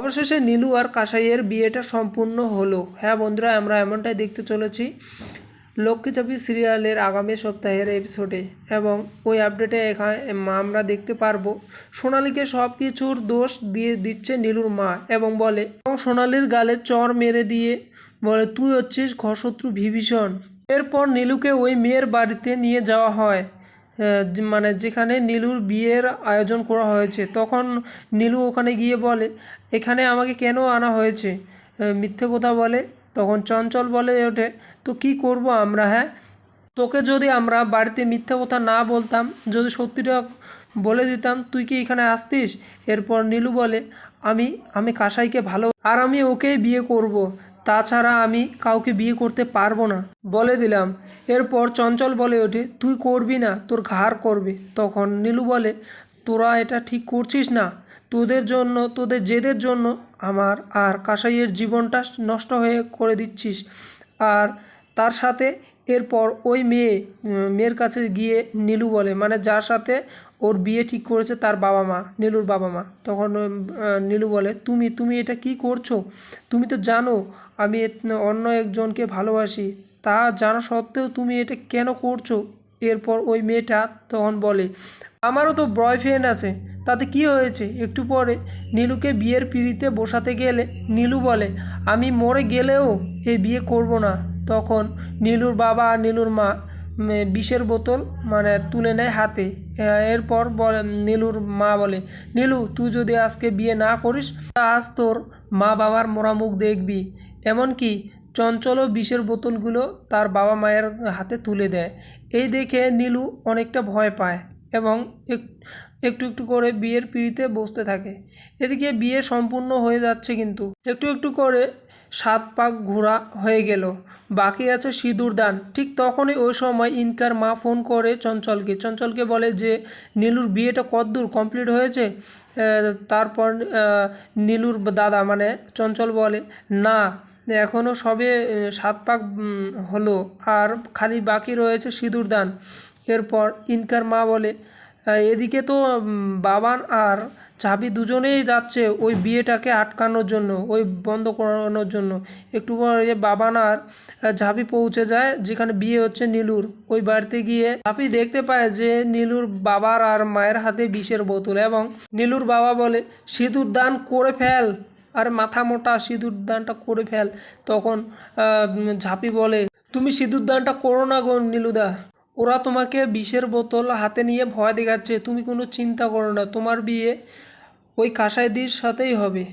অবশেষে নীলু আর কাসাইয়ের বিয়েটা সম্পূর্ণ হলো। হ্যাঁ বন্ধুরা, আমরা এমনটাই দেখতে চলেছি লক্ষ্মীচাপি সিরিয়ালের আগামী সপ্তাহের এপিসোডে এবং ওই আপডেটে এখানে আমরা দেখতে পারব সোনালিকে সব কিছুর দোষ দিয়ে দিচ্ছে নীলুর মা এবং বলে, এবং সোনালির গালে চর মেরে দিয়ে বলে, তুই হচ্ছিস ঘরশত্রু বিভীষণ। এরপর নীলুকে ওই মেয়ের বাড়িতে নিয়ে যাওয়া হয়। মানে যেখানে নীলুর বিয়ের আয়োজন করা হয়েছে, তখন নীলু ওখানে গিয়ে বলে, এখানে আমাকে কেন আনা হয়েছে? মিথ্যে কথা বলে। তখন চঞ্চল বলে ওঠে, তো কি করব আমরা হ্যাঁ? তোকে যদি আমরা বাড়িতে মিথ্যে কথা না বলতাম, যদি সত্যিটা বলে দিতাম, তুই কি এখানে আসতিস? এরপর নীলু বলে, আমি আমি কাসাইকে ভালো, আর আমি ওকেই বিয়ে করব। তাছাড়া আমি কাউকে বিয়ে করতে পারব না। বলে দিলাম। এরপর চঞ্চল বলে ওঠে, তুই করবি না, তোর ঘাড় করবে। তখন নীলু বলে, তোরা এটা ঠিক করছিস না। তোদের জন্য, তোদের জেদের জন্য আমার আর কাসাইয়ের জীবনটা নষ্ট হয়ে করে দিচ্ছিস। আর তার সাথে এরপর ওই মেয়ে মেয়ের কাছে গিয়ে নীলু বলে মানে যার সাথে ওর বিয়ে ঠিক করেছে তার বাবা মা, নীলুর বাবা মা। তখন নীলু বলে, তুমি তুমি এটা কি করছ? তুমি তো জানো আমি অন্য একজনকে ভালোবাসি। তা জানা সত্ত্বেও তুমি এটা কেন করছ? এরপর ওই মেয়েটা তখন বলে, আমারও তো বয়ফ্রেন্ড আছে। তাতে কি হয়েছে? একটু পরে নীলুকে বিয়ের পিড়িতে বসাতে গেলে নীলু বলে, আমি মরে গেলেও এই বিয়ে করব না। তখন নীলুর বাবা আর নীলুর মা বিষের বোতল মানে তুলে নেয় হাতে। এরপর বলে নীলুর মা বলে, নীলু, তুই যদি আজকে বিয়ে না করিস, তা আজ তোর মা বাবার মোরা মুখ দেখবি। এমনকি চঞ্চলও বিষের বোতলগুলো তার বাবা মায়ের হাতে তুলে দেয়। এই দেখে নীলু অনেকটা ভয় পায় এবং এক- একটু একটু করে বিয়ের পিঁড়িতে বসতে থাকে। এদিকে বিয়ে সম্পূর্ণ হয়ে যাচ্ছে কিন্তু। একটু একটু করে সাত পাক ঘোরা হয়ে গেল। বাকি আছে সিঁদুর দান। ঠিক তখনই ওই সময় ইনকার মা ফোন করে চঞ্চলকে। চঞ্চলকে বলে যে নীলুর বিয়েটা কতদূর? কমপ্লিট হয়েছে? তারপর নীলুর দাদা মানে চঞ্চল বলে না এখনও সবে সাত পাক হলো। আর খালি বাকি রয়েছে সিঁদুর দান। এরপর ইনকার মা বলে "আহ, এদিকে তো বাবান আর চাবি দুজনেই যাচ্ছে ওই বিয়েটাকে আটকানোর জন্য, ওই বন্ধ করানোর জন্য। একটু পরে বাবান আর ঝাঁপি পৌঁছে যায়, যেখানে বিয়ে হচ্ছে নীলুর। ওই বাড়িতে গিয়ে ঝাঁপি দেখতে পায় যে নীলুর বাবার আর মায়ের হাতে বিষের বোতল এবং নীলুর বাবা বলে, সিঁদুর দান করে ফেল। আর মাথা মোটা সিঁদুর দানটা করে ফেল। তখন ঝাঁপি বলে, তুমি সিঁদুর দানটা করো না গো নীলুদা। ওরা তোমাকে বিষের বোতল হাতে নিয়ে ভয় দেখাচ্ছে। তুমি কোনো চিন্তা করো না, তোমার বিয়ে ওই কাসাইদির সাথেই হবে।